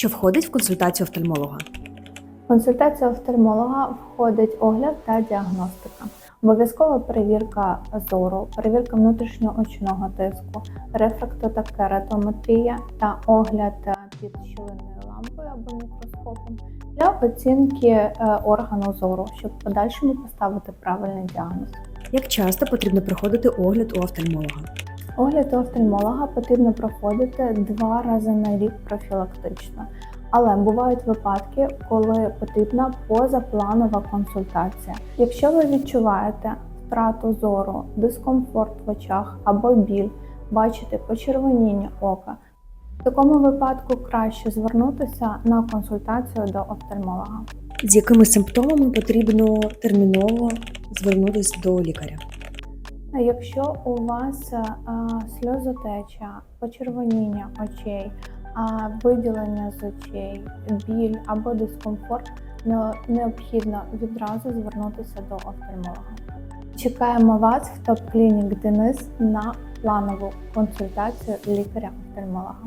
Що входить в консультацію офтальмолога? В консультацію офтальмолога входить огляд та діагностика. Обов'язкова перевірка зору, перевірка внутрішньоочного тиску, рефрактота кератометрія та огляд е, під щілинною лампою або мікроскопом для оцінки е, органу зору, щоб в подальшому поставити правильний діагноз. Як часто потрібно проходити огляд у офтальмолога? Огляд офтальмолога потрібно проходити два рази на рік профілактично. Але бувають випадки, коли потрібна позапланова консультація. Якщо ви відчуваєте втрату зору, дискомфорт в очах або біль, бачите почервоніння ока, в такому випадку краще звернутися на консультацію до офтальмолога. З якими симптомами потрібно терміново звернутися до лікаря? Якщо у вас е, сльозотеча, почервоніння очей, виділення з очей, біль або дискомфорт, не- необхідно відразу звернутися до офтальмолога. Чекаємо вас в топ клінік Денис на планову консультацію лікаря-офтальмолога.